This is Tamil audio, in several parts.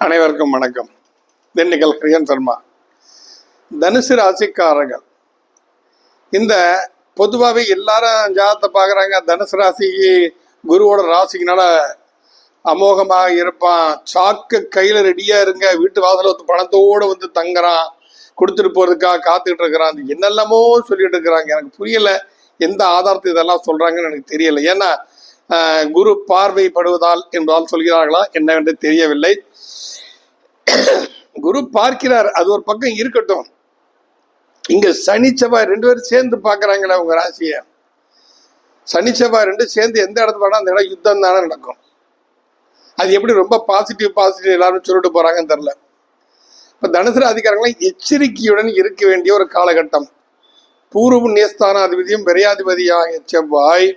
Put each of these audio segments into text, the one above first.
அனைவருக்கும் வணக்கம். திண்டுக்கல் கிரியன் சர்மா. தனுசு ராசிக்காரர்கள். இந்த பொதுவாகவே எல்லாரும் ஜாதத்தை பார்க்குறாங்க. தனுசு ராசிக்கு குருவோட ராசிக்குனால அமோகமாக இருப்பான். சாக்கு கையில் ரெடியாக இருங்க. வீட்டு வாசலில் வந்து பணத்தோடு வந்து தங்குறான். கொடுத்துட்டு போகிறதுக்காக காத்துக்கிட்டு இருக்கிறான். என்னெல்லாமோ சொல்லிட்டு இருக்கிறாங்க. எனக்கு புரியலை. எந்த ஆதாரத்தை இதெல்லாம் சொல்கிறாங்கன்னு எனக்கு தெரியலை. ஏன்னா குரு பார்வைப்படுவதால் என்பதால் சொல்கிறார்களா என்னவென்று தெரியவில்லை. குரு பார்க்கிறார் அது ஒரு பக்கம் இருக்கட்டும். இங்க சனி செவ்வாய் ரெண்டு பேரும் சேர்ந்து பார்க்கறாங்களே உங்க ராசியை. சனி செவ்வாய் ரெண்டு சேர்ந்து எந்த இடத்துல வேணா அந்த இடம் யுத்தம் தானே நடக்கும். அது எப்படி ரொம்ப பாசிட்டிவ் பாசிட்டிவ் எல்லாரும் சொல்லிட்டு போறாங்கன்னு தெரியல. இப்ப தனுசு அதிகாரங்களும் எச்சரிக்கையுடன் இருக்க வேண்டிய ஒரு காலகட்டம். பூர்வ புண்ணியஸ்தானாதிபதியும் விரையாதிபதியாக செவ்வாய்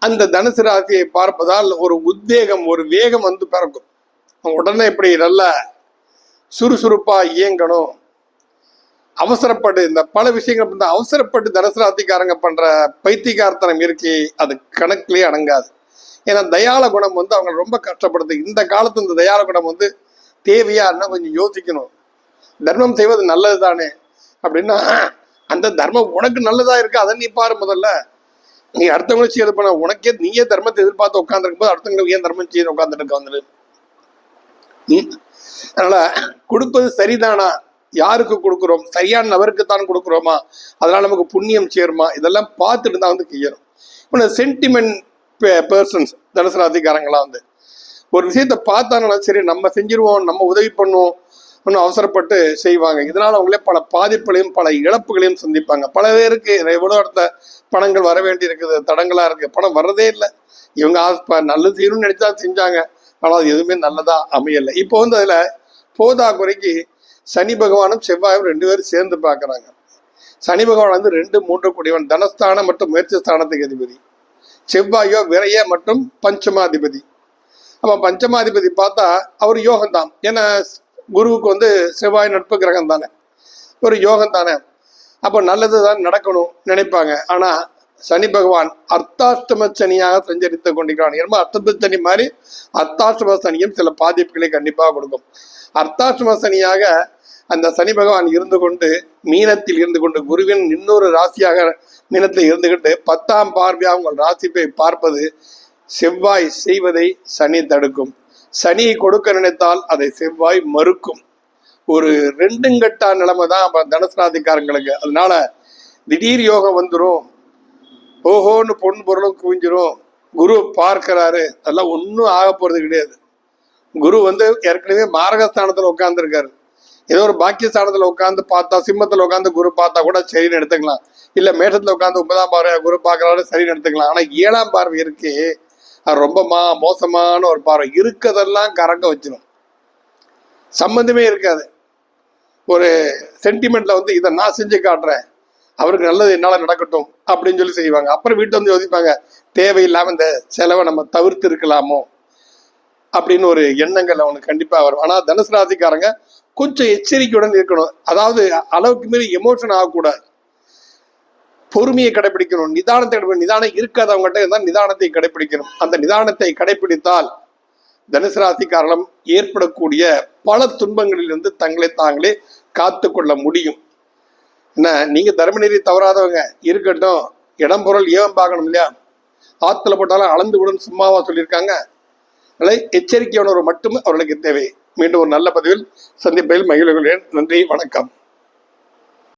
அந்த தனுசு ராசியை பார்ப்பதால் ஒரு உத்வேகம் ஒரு வேகம் வந்து பிறக்கும். உடனே இப்படி நல்ல சுறுசுறுப்பா இயங்கணும். அவசரப்பட்டு இந்த பல விஷயங்கள் அவசரப்பட்டு தனுசு ராசிக்காரங்க பண்ற பைத்தியகார்த்தனம் இருக்கே அது கணக்கிலே அடங்காது. ஏன்னா தயால குணம் வந்து அவங்க ரொம்ப கஷ்டப்படுது. இந்த காலத்து இந்த தயால குணம் வந்து தேவையா இன்னும் கொஞ்சம் யோசிக்கணும். தர்மம் செய்வது நல்லது தானே அப்படின்னா அந்த தர்மம் உனக்கு நல்லதா இருக்கு? அதை நீ பாரு முதல்ல. நீ அடுத்தவங்களும் செய்யறது பண்ண உனக்கே நீயே தர்மத்தை எதிர்பார்த்து உட்காந்துருக்கும் போது அடுத்தவங்களுக்கு ஏன் தர்மம் செய்ய உட்காந்துருக்க வந்துரு அதனால கொடுப்பது சரிதானா? யாருக்கு கொடுக்குறோம்? சரியான நபருக்கு தான் கொடுக்குறோமா? அதனால நமக்கு புண்ணியம் சேருமா? இதெல்லாம் பார்த்துட்டு தான் வந்து செய்யணும். இப்போ சென்டிமெண்ட் பர்சன்ஸ் தனுசு ராசிக்காரங்களாம் வந்து ஒரு விஷயத்த பார்த்தாங்கன்னா சரி நம்ம செஞ்சிருவோம் நம்ம உதவி பண்ணுவோம் இன்னும் அவசரப்பட்டு செய்வாங்க. இதனால அவங்களே பல பாதிப்புகளையும் பல இழப்புகளையும் சந்திப்பாங்க. பல பேருக்கு எவ்வளோ இடத்த பணங்கள் வர வேண்டி இருக்குது தடங்களா இருக்கு. பணம் வர்றதே இல்லை. இவங்க ஆசை- நல்லது செய்யணும்னு நினைச்சா செஞ்சாங்க. ஆனால் அது எதுவுமே நல்லதா அமையலை. இப்போ வந்து அதுல போதா குறைக்கு சனி பகவானும் செவ்வாயும் ரெண்டு பேரும் சேர்ந்து பார்க்குறாங்க சனி பகவான் வந்து ரெண்டு மூன்று கூடியவன் தனஸ்தானம் மற்றும் முயற்சி ஸ்தானத்துக்கு அதிபதி. செவ்வாயோ விரைய மற்றும் பஞ்சமாதிபதி. அப்ப பஞ்சமாதிபதி பார்த்தா அவர் யோகம் தான் ஏன்னா குருவுக்கு வந்து செவ்வாய் நட்பு கிரகம் தானே. ஒரு யோகம் தானே. அப்போ நல்லது தான் நடக்கணும் நினைப்பாங்க. ஆனா சனி பகவான் அர்த்தாஷ்டம சனியாக சஞ்சரித்து கொண்டிருக்கிறான் என்னமோ அர்த்தம சனி மாதிரி அர்த்தாஷ்டம சனியும் சில பாதிப்புகளை கண்டிப்பாக கொடுக்கும். அர்த்தாஷ்டம சனியாக அந்த சனி பகவான் இருந்து கொண்டு மீனத்தில் இருந்து கொண்டு குருவின் இன்னொரு ராசியாக மீனத்தில் இருந்துகிட்டு பத்தாம் பார்வையாக உங்கள் ராசிப்பை பார்ப்பது செவ்வாய் செய்வதை சனி தடுக்கும். சனியை கொடுக்க நினைத்தால் அதை செவ்வாய் மறுக்கும். ஒரு ரெண்டுங்கட்டா நிலைமை தான் அப்போ தனுசு ராசிக்காரங்களுக்கு அதனால திடீர் யோகம் வந்துடும் ஓஹோன்னு பொன் பொருளும் குவிஞ்சிரும். குரு பார்க்கறாரு. அதெல்லாம் ஒன்றும் ஆக போறது கிடையாது. குரு வந்து ஏற்கனவே மாரகஸ்தானத்தில் உட்காந்துருக்காரு ஏதோ ஒரு பாக்கியஸ்தானத்தில் உட்காந்து பார்த்தா சிம்மத்தில் உட்காந்து குரு பார்த்தா கூட சரின்னு எடுத்துக்கலாம். இல்லை மேட்டத்தில் உட்காந்து ஒன்பதாம் பார்வை குரு பார்க்குறாரு சரின்னு எடுத்துக்கலாம். ஆனால் ஏழாம் பார்வை இருக்கே அது ரொம்ப மா மோசமான ஒரு பார்வை. இருக்கதெல்லாம் கறங்க வச்சிடும் சம்பந்தமே இருக்காது. ஒரு சென்டிமெண்ட்ல வந்து இதை நான் செஞ்சு காட்டுறேன். அவருக்கு நல்லது என்னால் நடக்கட்டும் அப்படின்னு சொல்லி செய்வாங்க. அப்புறம் வீட்டு வந்து யோசிப்பாங்க தேவையில்லாம இந்த செலவை நம்ம தவிர்த்து இருக்கலாமோ? அப்படின்னு ஒரு எண்ணங்கள் அவனுக்கு கண்டிப்பாக வரும். ஆனால் தனுசு ராசிக்காரங்க கொஞ்சம் எச்சரிக்கையுடன் இருக்கணும். அதாவது அளவுக்கு மீறி எமோஷன் ஆகக்கூடாது. பொறுமையை கடைபிடிக்கணும். நிதானத்தை கடைபிடிக்கணும் நிதானம் இருக்காதவங்ககிட்ட இருந்தால் நிதானத்தை கடைபிடிக்கணும். அந்த நிதானத்தை கடைபிடித்தால் தனுசு ராசிக்காரலம் ஏற்படக்கூடிய பல துன்பங்களிலிருந்து தங்களை தாங்களே காத்து கொள்ள முடியும். என்ன நீங்க தர்மநெறி தவறாதவங்க இருக்கட்டும். இடம் பொருள் ஏவம் பார்க்கணும் இல்லையா? ஆத்துல போட்டாலும் அளந்து விடும் சும்மாவா சொல்லியிருக்காங்க. அதனால எச்சரிக்கையானவர் மட்டும் மட்டுமே அவர்களுக்கு தேவை. மீண்டும் ஒரு நல்ல பதிவில் சந்திப்பதில் மகிழ்வுகிறேன் நன்றி வணக்கம்.